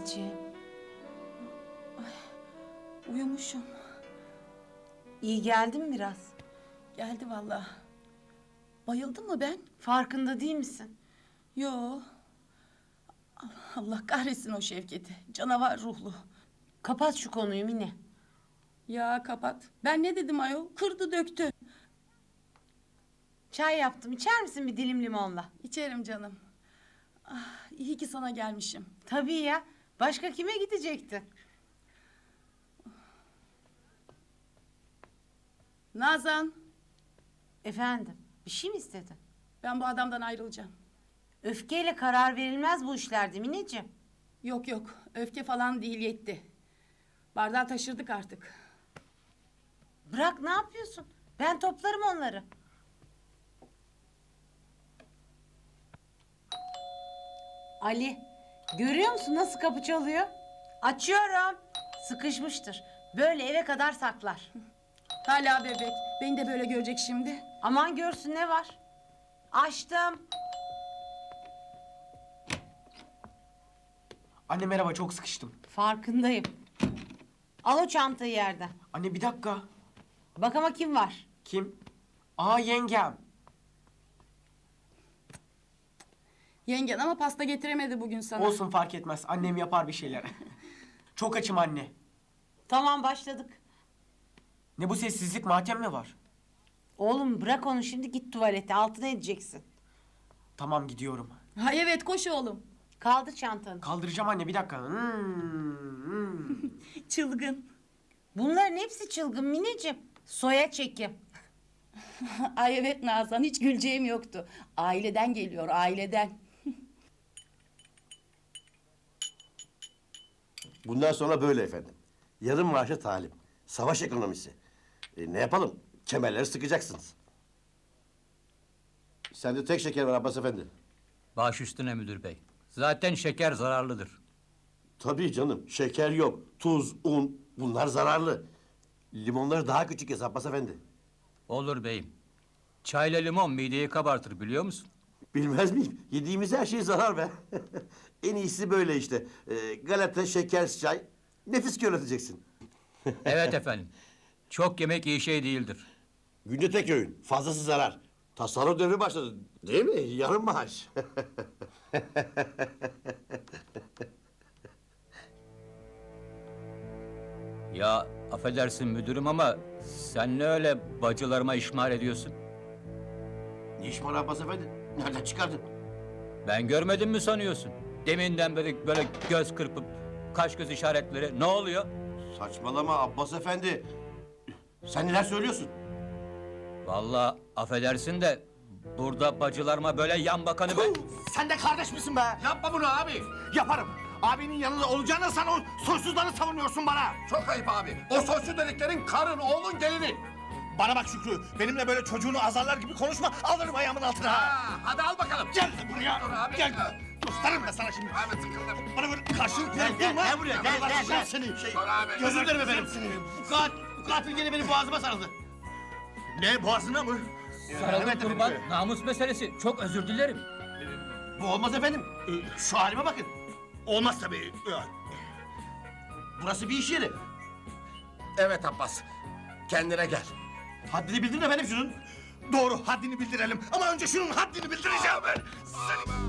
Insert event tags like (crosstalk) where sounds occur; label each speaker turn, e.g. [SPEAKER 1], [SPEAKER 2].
[SPEAKER 1] anneciğim.
[SPEAKER 2] Uyumuşum.
[SPEAKER 1] İyi geldin biraz?
[SPEAKER 2] Geldi vallahi. Bayıldım mı ben?
[SPEAKER 1] Farkında değil misin?
[SPEAKER 2] Yo. Allah kahretsin o Şevket'i. Canavar ruhlu.
[SPEAKER 1] Kapat şu konuyu Mine.
[SPEAKER 2] Ya kapat. Ben ne dedim ayol? Kırdı döktü.
[SPEAKER 1] Çay yaptım. İçer misin bir dilim limonla?
[SPEAKER 2] İçerim canım. Ah, iyi ki sana gelmişim.
[SPEAKER 1] Tabii ya. Başka kime gidecektin?
[SPEAKER 2] Nazan,
[SPEAKER 1] Efendim, bir şey mi istedin?
[SPEAKER 2] ben bu adamdan ayrılacağım.
[SPEAKER 1] Öfkeyle karar verilmez bu işlerde Mineciğim.
[SPEAKER 2] Yok yok, öfke falan değil yetti. Bardağı taşırdık artık.
[SPEAKER 1] Bırak ne yapıyorsun? Ben toplarım onları. Ali, görüyor musun nasıl kapı çalıyor? Açıyorum. Sıkışmıştır. Böyle eve kadar saklar.
[SPEAKER 2] Hala bebek. Beni de böyle görecek şimdi.
[SPEAKER 1] Aman görsün ne var. Açtım.
[SPEAKER 3] Anne merhaba çok sıkıştım.
[SPEAKER 1] Farkındayım. Al o çantayı yerden.
[SPEAKER 3] Anne bir dakika.
[SPEAKER 1] Bak ama kim var?
[SPEAKER 3] Kim? Aa yengem.
[SPEAKER 2] Yengen ama pasta getiremedi bugün sana.
[SPEAKER 3] Olsun fark etmez. Annem yapar bir şeyler. (laughs) çok açım anne.
[SPEAKER 1] Tamam başladık.
[SPEAKER 3] Ne bu sessizlik matem mi var?
[SPEAKER 1] Oğlum bırak onu şimdi git tuvalete altına edeceksin.
[SPEAKER 3] Tamam gidiyorum.
[SPEAKER 2] Ha evet koş oğlum.
[SPEAKER 1] Kaldı çantanı.
[SPEAKER 3] Kaldıracağım anne bir dakika. Hmm, hmm. (laughs)
[SPEAKER 2] Çılgın.
[SPEAKER 1] Bunların hepsi çılgın Mineciğim. Soya çekim. (laughs)
[SPEAKER 2] Ay evet Nazan hiç güleceğim yoktu. Aileden geliyor aileden.
[SPEAKER 4] Bundan sonra böyle efendim. Yarım maaşa talim. Savaş ekonomisi. E, ne yapalım? Kemerleri sıkacaksınız. Sende tek şeker var Abbas efendi.
[SPEAKER 5] Baş üstüne müdür bey. Zaten şeker zararlıdır.
[SPEAKER 4] Tabii canım. Şeker yok. Tuz, un bunlar zararlı. Limonları daha küçük yaz Abbas efendi.
[SPEAKER 5] Olur beyim. Çayla limon mideyi kabartır biliyor musun?
[SPEAKER 4] Bilmez miyim? Yediğimiz her şey zarar be. (laughs) en iyisi böyle işte. E, galeta, şeker, çay. Nefis körleteceksin. (laughs)
[SPEAKER 5] Evet efendim. Çok yemek iyi şey değildir.
[SPEAKER 4] Günde tek öğün. Fazlası zarar. Tasarruf devri başladı. Değil mi? Yarım maaş. (laughs)
[SPEAKER 5] Ya affedersin müdürüm ama sen ne öyle bacılarıma işmar ediyorsun?
[SPEAKER 4] ne iş var Abbas efendi? Nereden çıkardın?
[SPEAKER 5] Ben görmedim mi sanıyorsun? Deminden beri böyle göz kırpıp kaş göz işaretleri ne oluyor?
[SPEAKER 4] Saçmalama Abbas efendi. Sen neler söylüyorsun?
[SPEAKER 5] Vallahi affedersin de burada bacılarıma böyle yan bakanı ben...
[SPEAKER 6] Sen de kardeş misin be? Yapma bunu abi. Yaparım. Abinin yanında olacağına sen o soysuzları savunuyorsun bana.
[SPEAKER 7] Çok ayıp abi. O soysuz dediklerin karın, oğlun, gelini.
[SPEAKER 6] Bana bak Şükrü. Benimle böyle çocuğunu azarlar gibi konuşma. Alırım ayağımın altına. ha.
[SPEAKER 7] Ha, hadi al bakalım.
[SPEAKER 6] Gel buraya.
[SPEAKER 7] Dur abi.
[SPEAKER 6] Gel. Gösteririm ben sana şimdi.
[SPEAKER 7] Abi sıkıldım.
[SPEAKER 6] Bana böyle karşılık
[SPEAKER 4] Gel,
[SPEAKER 6] verip
[SPEAKER 4] gel,
[SPEAKER 6] durma.
[SPEAKER 4] gel buraya, gel, gel,
[SPEAKER 6] Geberteceğim
[SPEAKER 4] gel.
[SPEAKER 6] Seni. Şey,
[SPEAKER 7] Dur abi.
[SPEAKER 6] Özür dilerim efendim. Bu katil, bu katil gene benim boğazıma sarıldı. Ne boğazına mı?
[SPEAKER 5] Sarıldım
[SPEAKER 6] Evet,
[SPEAKER 5] kurban, namus meselesi. Çok özür dilerim.
[SPEAKER 6] Bu olmaz efendim. Ee, Şu halime bakın. Olmaz tabii. Burası bir iş yeri.
[SPEAKER 7] Evet Abbas. Kendine gel.
[SPEAKER 6] Haddini bildirin efendim şunun. Doğru haddini bildirelim. Ama önce şunun haddini bildireceğim ben. Seni...